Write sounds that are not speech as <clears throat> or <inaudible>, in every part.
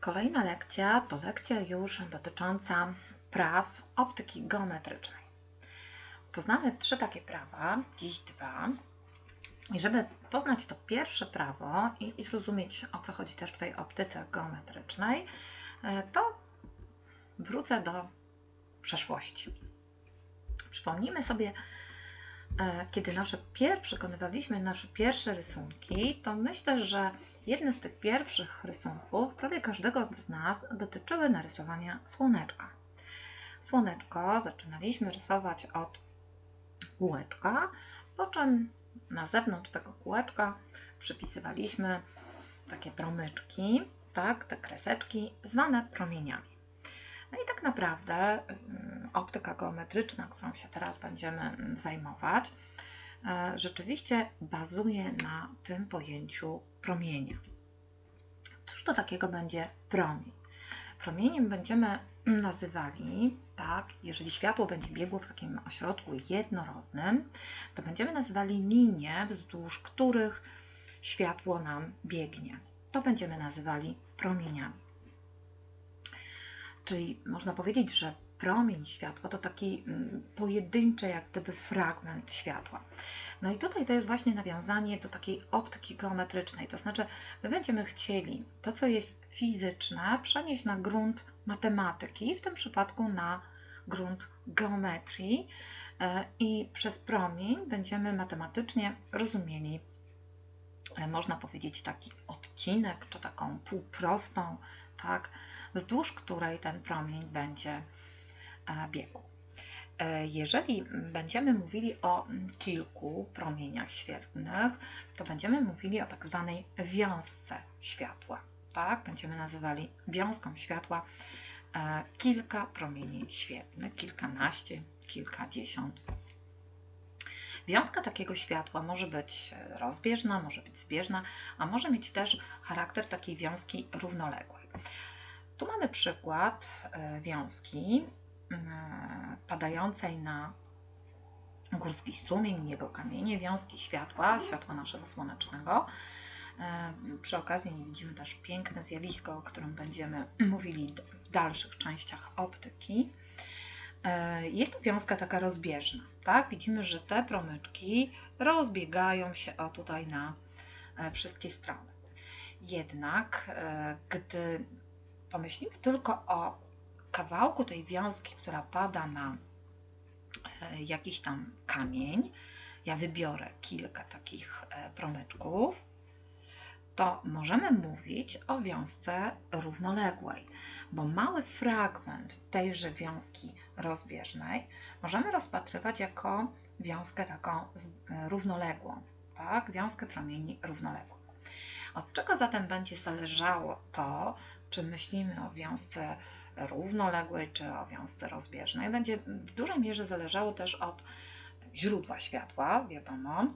Kolejna lekcja to lekcja już dotycząca praw optyki geometrycznej. Poznamy trzy takie prawa, dziś dwa. I żeby poznać to pierwsze prawo i, i zrozumieć, o co chodzi też w tej optyce geometrycznej, e, to wrócę do przeszłości. Przypomnijmy sobie, kiedy nasze pierwsze, wykonywaliśmy nasze pierwsze rysunki, to myślę, że jedne z tych pierwszych rysunków prawie każdego z nas dotyczyły narysowania słoneczka. Słoneczko zaczynaliśmy rysować od kółeczka, po czym na zewnątrz tego kółeczka przypisywaliśmy takie promyczki, tak, te kreseczki zwane promieniami. No i tak naprawdę optyka geometryczna, którą się teraz będziemy zajmować, e, rzeczywiście bazuje na tym pojęciu promienia. Cóż to takiego będzie promień? Promieniem będziemy nazywali, tak, jeżeli światło będzie biegło w takim ośrodku jednorodnym, to będziemy nazywali linie, wzdłuż których światło nam biegnie. To będziemy nazywali promieniami. Czyli można powiedzieć, że promień światła to taki mm, pojedynczy, jak gdyby fragment światła. No i tutaj to jest właśnie nawiązanie do takiej optyki geometrycznej, to znaczy my będziemy chcieli to, co jest fizyczne, przenieść na grunt matematyki, w tym przypadku na grunt geometrii e, i przez promień będziemy matematycznie rozumieli, e, można powiedzieć, taki odcinek, czy taką półprostą, tak, wzdłuż której ten promień będzie e, biegł. Jeżeli będziemy mówili o kilku promieniach świetlnych, to będziemy mówili o tak zwanej wiązce światła. Tak, będziemy nazywali wiązką światła E, kilka promieni świetlnych, kilkanaście, kilkadziesiąt. Wiązka takiego światła może być rozbieżna, może być zbieżna, a może mieć też charakter takiej wiązki równoległej. Tu mamy przykład e, wiązki padającej na górski strumień, jego kamienie, wiązki światła, światła naszego słonecznego, E, przy okazji widzimy też piękne zjawisko, o którym będziemy mówili w dalszych częściach optyki. E, jest to wiązka taka rozbieżna. Tak? Widzimy, że te promyczki rozbiegają się o tutaj na e, wszystkie strony. Jednak, gdy pomyślimy tylko o kawałku tej wiązki, która pada na jakiś tam kamień, ja wybiorę kilka takich promyczków, to możemy mówić o wiązce równoległej, bo mały fragment tejże wiązki rozbieżnej możemy rozpatrywać jako wiązkę taką równoległą, tak? wiązkę promieni równoległą. Od czego zatem będzie zależało to, czy myślimy o wiązce równoległej, czy o wiązce rozbieżnej? Będzie w dużej mierze zależało też od źródła światła, wiadomo.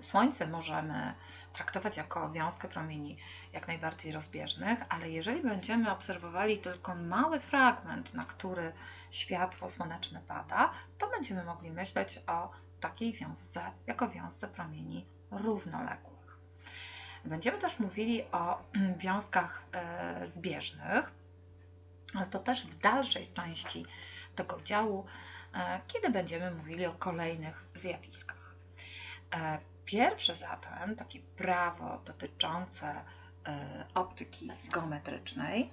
Słońce możemy traktować jako wiązkę promieni jak najbardziej rozbieżnych, ale jeżeli będziemy obserwowali tylko mały fragment, na który światło słoneczne pada, to będziemy mogli myśleć o takiej wiązce jako wiązce promieni równoległych. Będziemy też mówili o wiązkach e, zbieżnych, ale to też w dalszej części tego działu, e, kiedy będziemy mówili o kolejnych zjawiskach. E, Pierwsze zatem, takie prawo dotyczące optyki geometrycznej,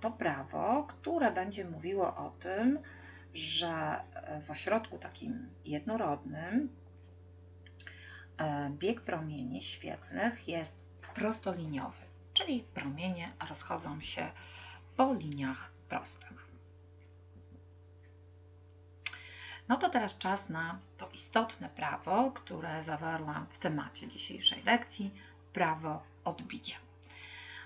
to prawo, które będzie mówiło o tym, że w ośrodku takim jednorodnym bieg promieni świetlnych jest prostoliniowy, czyli promienie rozchodzą się po liniach prostych. No to teraz czas na to istotne prawo, które zawarłam w temacie dzisiejszej lekcji prawo odbicia.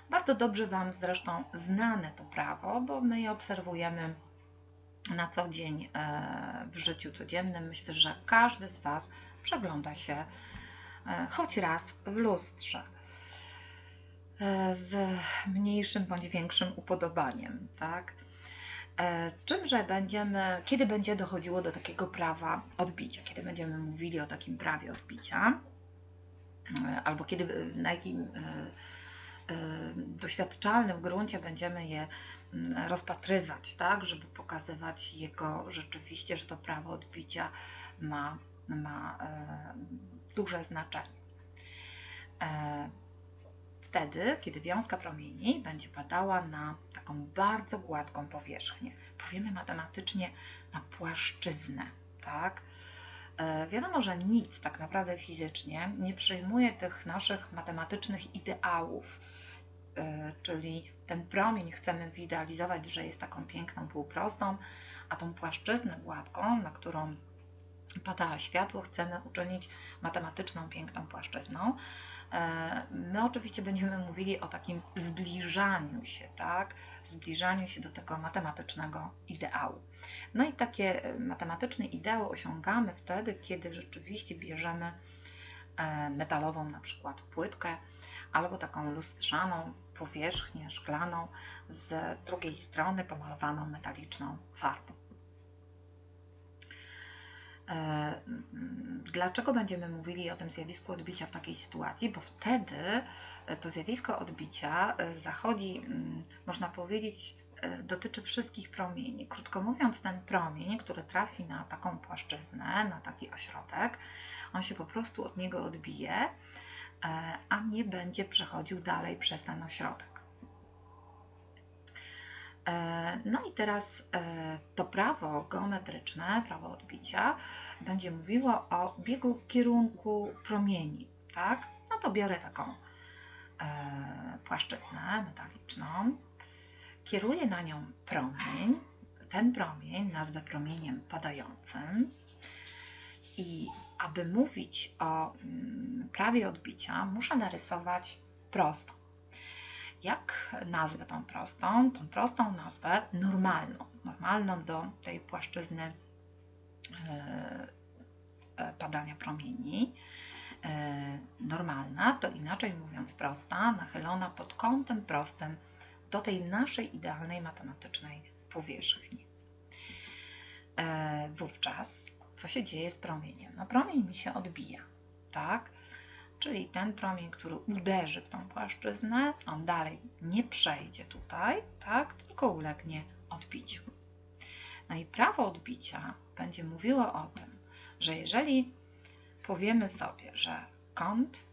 Bardzo dobrze Wam zresztą znane to prawo, bo my je obserwujemy na co dzień e, w życiu codziennym. Myślę, że każdy z Was przegląda się e, choć raz w lustrze. E, z mniejszym bądź większym upodobaniem, tak? E, czymże będziemy, kiedy będzie dochodziło do takiego prawa odbicia, kiedy będziemy mówili o takim prawie odbicia, e, albo kiedy, na jakim, e, doświadczalnym gruncie będziemy je mm, rozpatrywać, tak, żeby pokazywać jego rzeczywiście, że to prawo odbicia ma, ma e, duże znaczenie. E, wtedy, kiedy wiązka promieni będzie padała na taką bardzo gładką powierzchnię, powiemy matematycznie na płaszczyznę, tak? E, wiadomo, że nic tak naprawdę fizycznie nie przyjmuje tych naszych matematycznych ideałów, e, czyli ten promień chcemy wyidealizować, że jest taką piękną półprostą, a tą płaszczyznę gładką, na którą pada światło, chcemy uczynić matematyczną, piękną płaszczyzną. E, my oczywiście będziemy mówili o takim zbliżaniu się, tak? Zbliżaniu się do tego matematycznego ideału. No i takie e, matematyczne ideały osiągamy wtedy, kiedy rzeczywiście bierzemy e, metalową na przykład płytkę albo taką lustrzaną powierzchnię szklaną z drugiej strony pomalowaną metaliczną farbą. Dlaczego będziemy mówili o tym zjawisku odbicia w takiej sytuacji? Bo wtedy e, to zjawisko odbicia e, zachodzi, można powiedzieć, dotyczy wszystkich promieni. Krótko mówiąc, ten promień, który trafi na taką płaszczyznę, na taki ośrodek, on się po prostu od niego odbije, a nie będzie przechodził dalej przez ten ośrodek. No i teraz e, to prawo geometryczne, prawo odbicia, będzie mówiło o biegu kierunku promieni, tak? No to biorę taką e, płaszczyznę metaliczną, kieruję na nią promień, ten promień nazwę promieniem padającym i aby mówić o mm, prawie odbicia, muszę narysować prostą. Jak nazwę tą prostą? Tą prostą nazwę normalną. Normalną do tej płaszczyzny e, e, padania promieni. E, normalna to inaczej mówiąc prosta, nachylona pod kątem prostym do tej naszej idealnej matematycznej powierzchni. Wówczas co się dzieje z promieniem? No promień mi się odbija, tak? Czyli ten promień, który uderzy w tą płaszczyznę, on dalej nie przejdzie tutaj, tak, tylko ulegnie odbiciu. No i prawo odbicia będzie mówiło o tym, że jeżeli powiemy sobie, że kąt,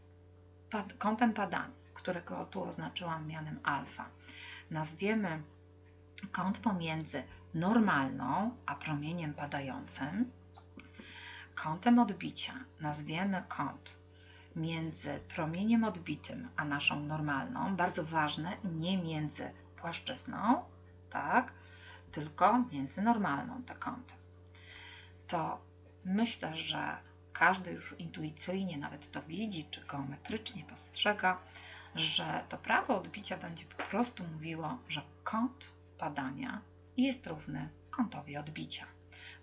pad, kątem padania, którego tu oznaczyłam mianem alfa, nazwiemy kąt pomiędzy normalną a promieniem padającym, kątem odbicia nazwiemy kąt między promieniem odbitym a naszą normalną, bardzo ważne, nie między płaszczyzną, tak, tylko między normalną te kąty. To myślę, że każdy już intuicyjnie nawet to widzi, czy geometrycznie postrzega, że to prawo odbicia będzie po prostu mówiło, że kąt padania jest równy kątowi odbicia.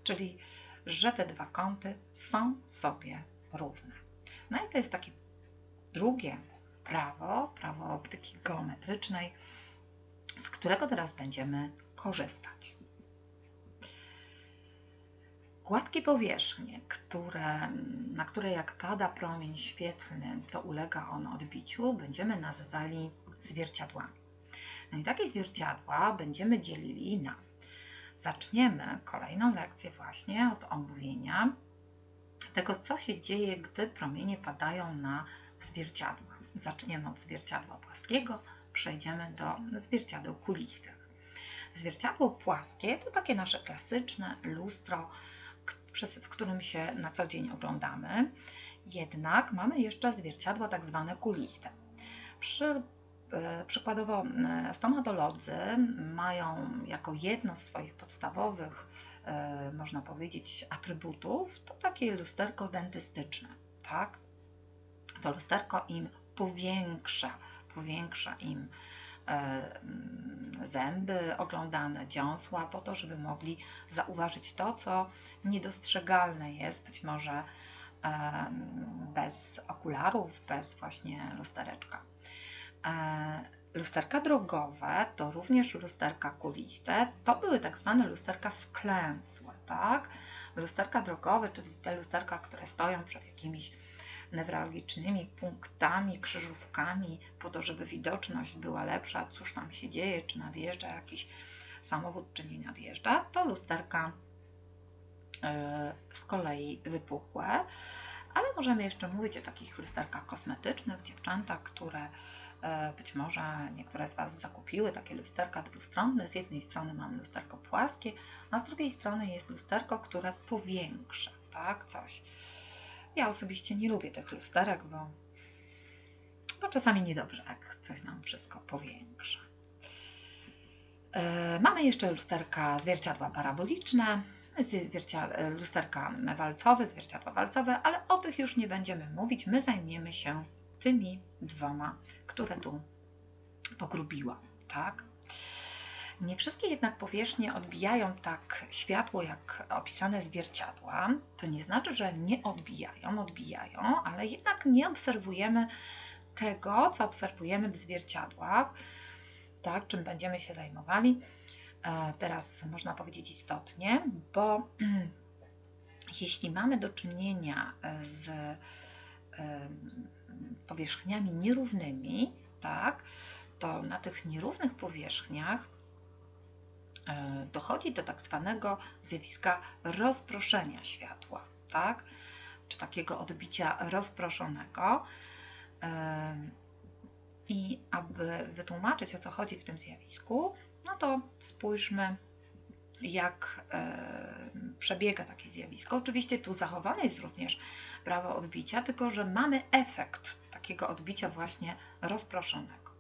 Czyli, że te dwa kąty są sobie równe. No i to jest takie drugie prawo, prawo optyki geometrycznej, z którego teraz będziemy korzystać. Gładkie powierzchnie, które, na które jak pada promień świetlny, to ulega on odbiciu, będziemy nazywali zwierciadłami. No i takie zwierciadła będziemy dzielili na. Zaczniemy kolejną lekcję właśnie od omówienia tego, co się dzieje, gdy promienie padają na zwierciadła. Zaczniemy od zwierciadła płaskiego, przejdziemy do zwierciadeł kulistych. Zwierciadło płaskie to takie nasze klasyczne lustro, w którym się na co dzień oglądamy. Jednak mamy jeszcze zwierciadła tak zwane kuliste. Przy, e, przykładowo e, stomatolodzy mają jako jedno z swoich podstawowych można powiedzieć, atrybutów, to takie lusterko dentystyczne, tak? To lusterko im powiększa, powiększa im e, mm, zęby oglądane, dziąsła, po to, żeby mogli zauważyć to, co niedostrzegalne jest, być może e, bez okularów, bez właśnie lustereczka. Lusterka drogowe to również lusterka kuliste. To były tak zwane lusterka wklęsłe, tak? Lusterka drogowe, czyli te lusterka, które stoją przed jakimiś newralgicznymi punktami, krzyżówkami, po to, żeby widoczność była lepsza, cóż tam się dzieje, czy nadjeżdża jakiś samochód, czy nie nadjeżdża, to lusterka e, z kolei wypukłe. Ale możemy jeszcze mówić o takich lusterkach kosmetycznych, dziewczęta, które być może niektóre z Was zakupiły takie lusterka dwustronne. Z jednej strony mamy lusterko płaskie, a z drugiej strony jest lusterko, które powiększa, tak, coś. Ja osobiście nie lubię tych lusterek, bo, bo czasami niedobrze, jak coś nam wszystko powiększa. E, mamy jeszcze lusterka zwierciadła paraboliczne, lusterka walcowe, zwierciadła walcowe, ale o tych już nie będziemy mówić. My zajmiemy się tymi dwoma, które tu pogrubiłam, tak? Nie wszystkie jednak powierzchnie odbijają tak światło jak opisane zwierciadła. To nie znaczy, że nie odbijają, odbijają, ale jednak nie obserwujemy tego, co obserwujemy w zwierciadłach, tak, czym będziemy się zajmowali e, teraz można powiedzieć istotnie, bo <clears throat> jeśli mamy do czynienia z powierzchniami nierównymi, tak, to na tych nierównych powierzchniach e, dochodzi do tak zwanego zjawiska rozproszenia światła, tak, czy takiego odbicia rozproszonego. I aby wytłumaczyć o co chodzi w tym zjawisku, no to spójrzmy, jak e, przebiega takie zjawisko. Oczywiście tu zachowane jest również prawo odbicia, tylko że mamy efekt takiego odbicia właśnie rozproszonego.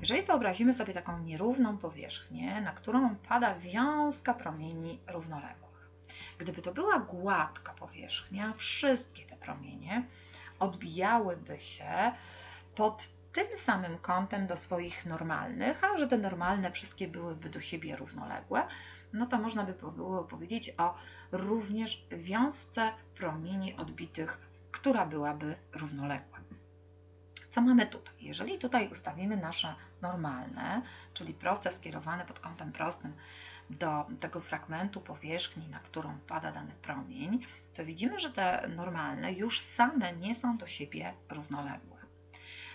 Jeżeli wyobrazimy sobie taką nierówną powierzchnię, na którą pada wiązka promieni równoległych. Gdyby to była gładka powierzchnia, wszystkie te promienie odbijałyby się pod tym samym kątem do swoich normalnych, a że te normalne wszystkie byłyby do siebie równoległe, no to można by było powiedzieć o również wiązce promieni odbitych, która byłaby równoległa. Co mamy tutaj? Jeżeli tutaj ustawimy nasze normalne, czyli proste skierowane pod kątem prostym do tego fragmentu powierzchni, na którą pada dany promień, to widzimy, że te normalne już same nie są do siebie równoległe.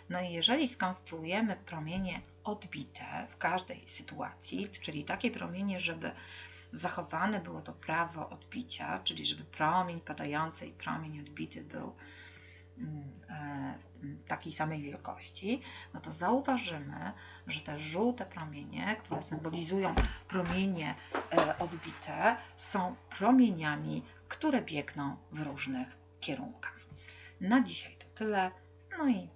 No i jeżeli skonstruujemy promienie odbite w każdej sytuacji, czyli takie promienie, żeby zachowane było to prawo odbicia, czyli żeby promień padający i promień odbity był mm, e, takiej samej wielkości, no to zauważymy, że te żółte promienie, które symbolizują promienie e, odbite, są promieniami, które biegną w różnych kierunkach. Na dzisiaj to tyle. No i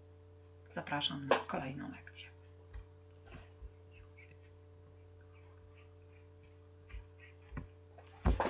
Zapraszam na kolejną lekcję.